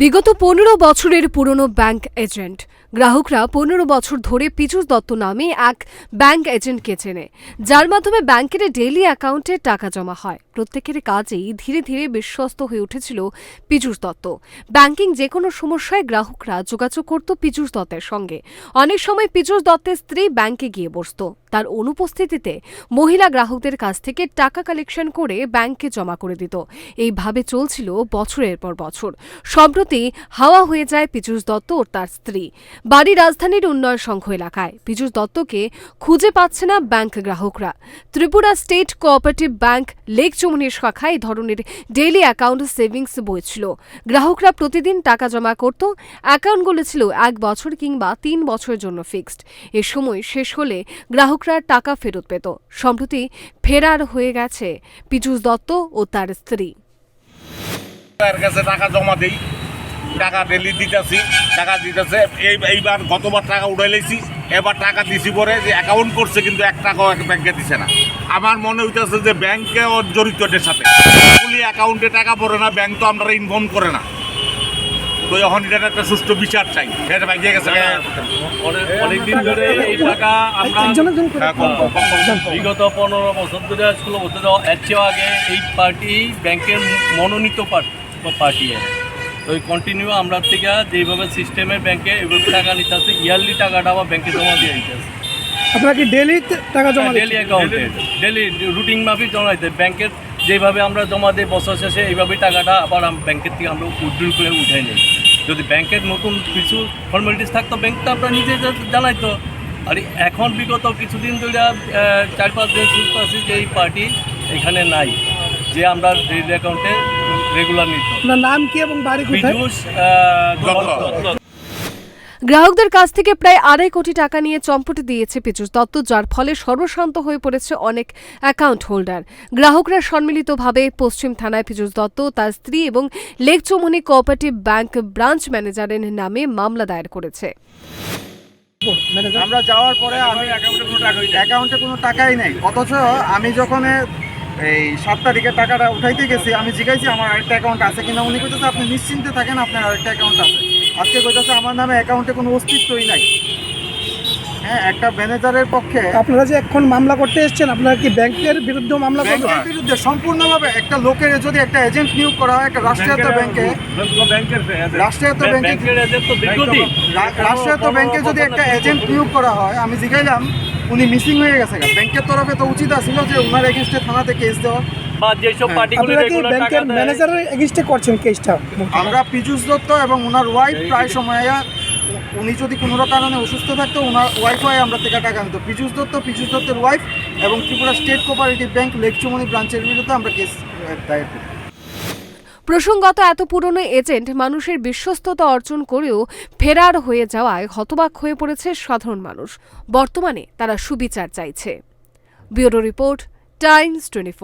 বিগত পনেরো বছরের পুরনো ব্যাংক এজেন্ট। গ্রাহকরা পনেরো বছর ধরে পীযূষ দত্ত নামে এক ব্যাংক এজেন্টকে চেনে, যার মাধ্যমে ব্যাংকের ডেইলি অ্যাকাউন্টে টাকা জমা হয়। প্রত্যেকের কাজেই ধীরে ধীরে বিশ্বস্ত হয়ে উঠেছিল পীযূষ দত্ত। ব্যাংকিং যে কোনো সমস্যায় গ্রাহকরা যোগাযোগ করত পীযূষ দত্তের সঙ্গে। অনেক সময় পীযূষ দত্তের স্ত্রী ব্যাংকে গিয়ে বসত। তার অনুপস্থিতিতে মহিলা গ্রাহকদের কাছ থেকে টাকা কালেকশন করে ব্যাংকে জমা করে দিত। এইভাবে চলছিল বছরের পর বছর। সম্প্রতি হাওয়া হয়ে যায় পীযূষ দত্ত ও তার স্ত্রী। বাড়ি রাজধানীর উন্নয়ন সংঘ এলাকায়। পীযূষ দত্তকে খুঁজে পাচ্ছে না ব্যাংক গ্রাহকরা। Tripura state cooperative bank Lake চমুনির শাখায় এই ধরনের ডেইলি অ্যাকাউন্ট সেভিংস বই ছিল গ্রাহকরা প্রতিদিন টাকা জমা করত, অ্যাকাউন্টগুলো ছিল এক বছর কিংবা তিন বছরের জন্য ফিক্সড। এ সময় শেষ হলে গ্রাহকরা টাকা ফেরত পেত। সম্প্রতি ফেরার হয়ে গেছে পীযূষ দত্ত ও তার স্ত্রী। কাছে টাকা জমা দেই। টাকা ডেলি দিতেছি টাকা দিতেছে। এই এইবার গতবার টাকা উঠাই লাইছি এবার টাকা দিছি পরে যে অ্যাকাউন্ট করছে কিন্তু এক টাকাও এক ব্যাংকে দিছে না। আমার মনে হইতেছে যে ব্যাংকে ওর জড়িত এটার সাথে। পুলি অ্যাকাউন্টে টাকা পড়ে না ব্যাংক তো আমরা ইনফর্ম করে না। তো এখন এটা একটা সুষ্ঠু বিচার চাই। এটা ব্যাংকে গেছে। অনেকদিন ধরে এই টাকা আমরা হ্যাঁ। বিগত পনেরো বছর ধরে ষোলো বছর এর চেয়েও আগে এই পার্টি ব্যাংকের মনোনীত পার্টি তো এই কন্টিনিউ আমরা থেকে যেভাবে সিস্টেমে ব্যাংকে এভাবে টাকা নিতে আছে ইয়ারলি টাকাটা আবার ব্যাংকে জমা দিয়ে দিতে আছে। আপনারা কি ডেলি টাকা জমা ডেলি অ্যাকাউন্টে ডেলি রুটিন মাফিক জমা দিতে। ব্যাংকের যেভাবে আমরা জমা দিই বছর শেষে এইভাবেই টাকাটা আবার ব্যাংকের থেকে আমরা উইথড্রল করে উঠাই নিই। যদি ব্যাংকের নতুন কিছু ফর্মালিটিস থাকতো ব্যাংক তো আমরা নিজে জানাইতো। আর এখন বিগত কিছুদিন ধরে চার পাঁচ দিন শুনতে আছি যে এই পার্টি এখানে নাই যে আমরা ডেলি অ্যাকাউন্টে রেগুলার নিত। আপনার নাম কি এবং বাড়ি কোথায়? বিজুষ দত্ত। দত্ত। গ্রাহকদের কাছ থেকে প্রায় আড়াই কোটি টাকা নিয়ে চম্পটে দিয়েছে পীযূষ দত্ত যার ফলে সর্বশান্ত হয়ে পড়েছে অনেক অ্যাকাউন্ট হোল্ডার গ্রাহকরা সম্মিলিতভাবে পশ্চিম থানায় পীযূষ দত্ত তার স্ত্রী এবং Lake Chowmuhani cooperative bank branch ম্যানেজারের নামে মামলা দায়ের করেছে। আমরা যাওয়ার পরে আমি অ্যাকাউন্টে কোনো টাকাই নেই। অথচ আমি যখন এই সাত তারিখে টাকাটা উঠাইতে গেছি, আমি জিজ্ঞাসি আমার আরেকটা অ্যাকাউন্ট আছে কিনা, উনি কইতেছে, আপনি নিশ্চিন্তে থাকেন, আপনার আরেকটা অ্যাকাউন্ট আছে। আজকে কইতেছে, আমার নামে অ্যাকাউন্টে কোনো অস্তিত্বই নাই। হ্যাঁ একটা ম্যানেজারের পক্ষে আপনারা যে এখন মামলা করতে এসেছেন আপনারা কি ব্যাংকের বিরুদ্ধে মামলা করবেন? ব্যাংকের বিরুদ্ধে সম্পূর্ণভাবে একটা লোকের যদি একটা এজেন্ট নিয়োগ করা হয় একটা রাষ্ট্রায়ত্ত ব্যাংকে রাষ্ট্রায়ত্ত ব্যাংকে রাষ্ট্রায়ত্ত ব্যাংকে যদি একটা এজেন্ট নিয়োগ করা হয় আমি জিজ্ঞাইলাম উনি মিসিং হয়ে গেছে। ব্যাংকের তরফে তো উচিত ছিল যে ওনার এগেনস্টে থানাতে কেস দেওয়া। বা যেসব পার্টিগুলো রেগুলার টাকা ব্যাংকের দেয় ম্যানেজারের এগেইনস্টে করছেন কেসটা আমরা পীযূষ দত্ত এবং ওনার ওয়াইফ প্রায় সময় উনি যদি কোনো কারণে অসুস্থ থাকতো, ওনার ওয়াইফ হয় আমরা থেকে টাকা নিত পীযূষ দত্ত, পীযূষ দত্তের ওয়াইফ এবং Tripura state cooperative bank Lakechowmuhani ব্রাঞ্চের বিরুদ্ধে আমরা কেস দায়ের করি। প্রসঙ্গত, এত পুরনো এজেন্ট মানুষের বিশ্বস্ততা অর্জন করেও ফেরার হয়ে যাওয়ায় হতবাক হয়ে পড়েছে সাধারণ মানুষ। বর্তমানে তারা সুবিচার চাইছে। Bureau report, Times twenty